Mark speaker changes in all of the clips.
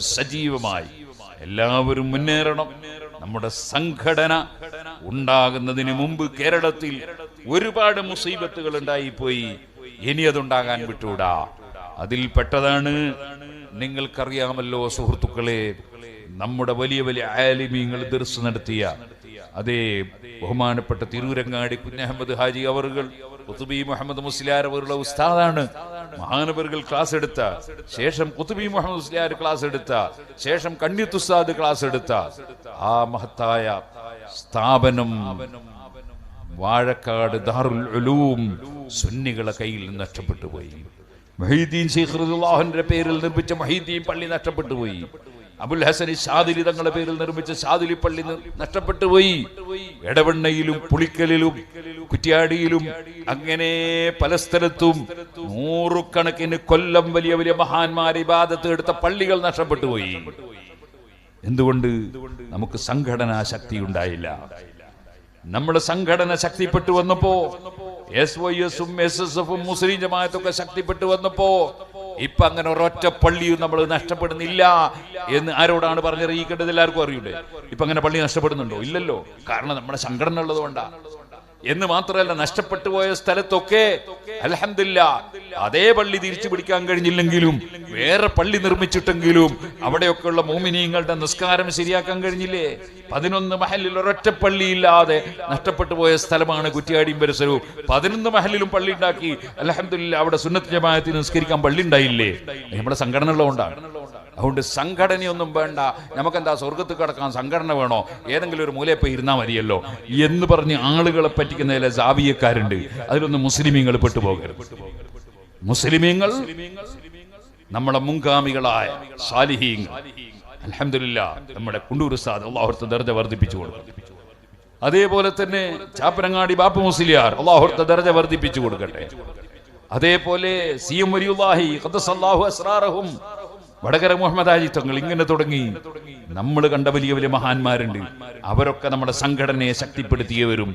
Speaker 1: സജീവമായി. എല്ലാവരും മുന്നേറണം. നമ്മുടെ സംഘടന ഉണ്ടാകുന്നതിന് മുമ്പ് കേരളത്തിൽ ഒരുപാട് മുസീബത്തുകൾ ഉണ്ടായിപ്പോയി. ഇനി അതുണ്ടാകാൻ വിട്ടൂടാ. അതിൽ പെട്ടതാണ് നിങ്ങൾക്കറിയാമല്ലോ സുഹൃത്തുക്കളെ നമ്മുടെ വലിയ വലിയ ആലിമീങ്ങൾ ദർസ് നടത്തിയ അതേ ബഹുമാനപ്പെട്ട തിരൂരങ്ങാടി കുഞ്ഞഹമ്മദ് ഹാജി അവറുകൾ കുത്തുബി മുഹമ്മദ് മുസ്ലിയാർ അവരുടെ ഉസ്താദാണ്. മഹാനവറുകൾ ക്ലാസ് എടുത്ത ശേഷം കുത്തുബി മുഹമ്മദ് മുസ്ലിയാർ ക്ലാസ് എടുത്ത ശേഷം കണ്ണിത്ത് ഉസ്താദ് ക്ലാസ് എടുത്ത ആ മഹത്തായ സ്ഥാപനം വാഴക്കാട് ദാറുൽ ഉലൂം സുന്നികളെ കയ്യിൽ നിന്ന് നഷ്ടപ്പെട്ടു പോയി. മഹീദ്ദീൻ ശൈഖ് പേരിൽ നിർമ്മിച്ച മഹീദ്ദീൻ പള്ളി നഷ്ടപ്പെട്ടു പോയി. അബുൽ ഹസൻ ഷാദിലി തങ്ങളുടെ പേരിൽ നിർമ്മിച്ച ഷാദിലി പള്ളി നഷ്ടപ്പെട്ടു പോയി. എടവണ്ണയിലും പുളിക്കലിലും കുറ്റ്യാടിയിലും അങ്ങനെ പല സ്ഥലത്തും നൂറുകണക്കിന് കൊല്ലം വലിയ വലിയ മഹാന്മാർ ഇബാദത്ത് എടുത്ത പള്ളികൾ നഷ്ടപ്പെട്ടു പോയി. എന്തുകൊണ്ട് നമുക്ക് സംഘടനാ ശക്തി ഉണ്ടായില്ല നമ്മുടെ സംഘടന ശക്തിപ്പെട്ടു വന്നപ്പോ എസ് വൈ എസും എസ് എസ് എഫും മുസ്ലിം ജമാഅത്തൊക്കെ ശക്തിപ്പെട്ടു വന്നപ്പോ ഇപ്പൊ അങ്ങനെ ഒരൊറ്റ പള്ളിയും നമ്മൾ നഷ്ടപ്പെടുന്നില്ല എന്ന് ആരോടാണ് പറഞ്ഞറിയിക്കേണ്ടത് എല്ലാവർക്കും അറിയൂലേ ഇപ്പൊ അങ്ങനെ പള്ളി നഷ്ടപ്പെടുന്നുണ്ടോ? ഇല്ലല്ലോ. കാരണം നമ്മുടെ സംഘടന ഉള്ളതുകൊണ്ടാ. എന്ന് മാത്രമല്ല നഷ്ടപ്പെട്ടു പോയ സ്ഥലത്തൊക്കെ അലഹമില്ല അതേ പള്ളി തിരിച്ചു പിടിക്കാൻ കഴിഞ്ഞില്ലെങ്കിലും വേറെ പള്ളി നിർമ്മിച്ചിട്ടെങ്കിലും അവിടെയൊക്കെയുള്ള മോമിനിയങ്ങളുടെ നിസ്കാരം ശരിയാക്കാൻ കഴിഞ്ഞില്ലേ? പതിനൊന്ന് മഹലിൽ ഒരൊറ്റ പള്ളിയില്ലാതെ നഷ്ടപ്പെട്ടു പോയ സ്ഥലമാണ് കുറ്റിയാടിയും പരിസരവും. പതിനൊന്ന് മഹലിലും പള്ളി ഉണ്ടാക്കി അലഹമില്ല അവിടെ സുന്നത്ത് ജമാഅത്തിന് നിസ്കരിക്കാൻ പള്ളി ഉണ്ടായില്ലേ? നമ്മുടെ സംഘടന ഉള്ളതുകൊണ്ടാണ് അതുകൊണ്ട് സംഘടനയൊന്നും വേണ്ട. നമുക്കെന്താ സ്വർഗത്ത് കിടക്കാൻ സംഘടന വേണോ? ഏതെങ്കിലും ഒരു മൂലയെ പോയി ഇരുന്നാൽ മതിയല്ലോ. എന്ന് പറഞ്ഞ് ആളുകളെ പറ്റിക്കുന്നതിൽ ജാവിയക്കാരുണ്ട്. അതിലൊന്നും മുസ്ലിമീങ്ങൾ പെട്ടുപോകരുത്. മുസ്ലിമീങ്ങൾ നമ്മുടെ മുൻഗാമികളായ സാലിഹീങ്ങൾ. അൽഹംദുലില്ലാ നമ്മുടെ കുണ്ടൂർ സാദ് അള്ളാഹുർത്ത് ദർജ വർദ്ധിപ്പിച്ചു കൊടുക്കും. അതേപോലെ തന്നെ ചാപ്പനങ്ങാടി ബാപ്പു മുസ്ലിയാർ അള്ളാഹുർത്ത ദർജ വർദ്ധിപ്പിച്ചു കൊടുക്കട്ടെ. അതേപോലെ സി എം വലിയുല്ലാഹി അസ്റാറഹും വടകര മുഹമ്മദ് ആജി തങ്ങൾ ഇങ്ങനെ തുടങ്ങി. നമ്മൾ കണ്ട വലിയ വലിയ മഹാന്മാരുണ്ട്. അവരൊക്കെ നമ്മുടെ സംഘടനയെ ശക്തിപ്പെടുത്തിയവരും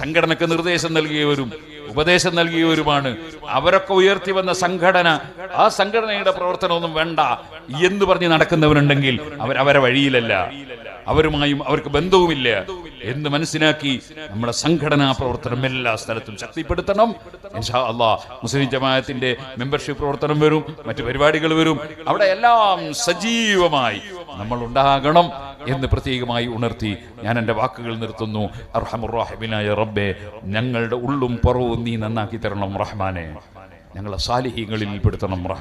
Speaker 1: സംഘടനക്ക് നിർദ്ദേശം നൽകിയവരും ഉപദേശം നൽകിയവരുമാണ്. അവരൊക്കെ ഉയർത്തി വന്ന സംഘടന ആ സംഘടനയുടെ പ്രവർത്തനമൊന്നും വേണ്ട എന്ന് പറഞ്ഞ് നടക്കുന്നവരുണ്ടെങ്കിൽ അവർ അവരെ വഴിയിലല്ല. അവരുമായും അവർക്ക് ബന്ധവുമില്ല എന്ന് മനസ്സിലാക്കി നമ്മുടെ സംഘടനാ പ്രവർത്തനം എല്ലാ സ്ഥലത്തും ശക്തിപ്പെടുത്തണം. മുസ്ലിം ജമാഅത്തിന്റെ മെമ്പർഷിപ്പ് പ്രവർത്തനം വരും മറ്റു പരിപാടികൾ വരും. അവിടെ എല്ലാം സജീവമായി നമ്മൾ ഉണ്ടാകണം എന്ന് പ്രത്യേകമായി ഉണർത്തി ഞാൻ എന്റെ വാക്കുകൾ നിർത്തുന്നു. അർഹമുറാഹിബിനായ റബ്ബെ ഞങ്ങളുടെ ഉള്ളും പുറവും നീ നന്നാക്കി തരണം റഹ്മാനെ. ഞങ്ങളെ സാലിഹ്യങ്ങളിൽ പെടുത്തണം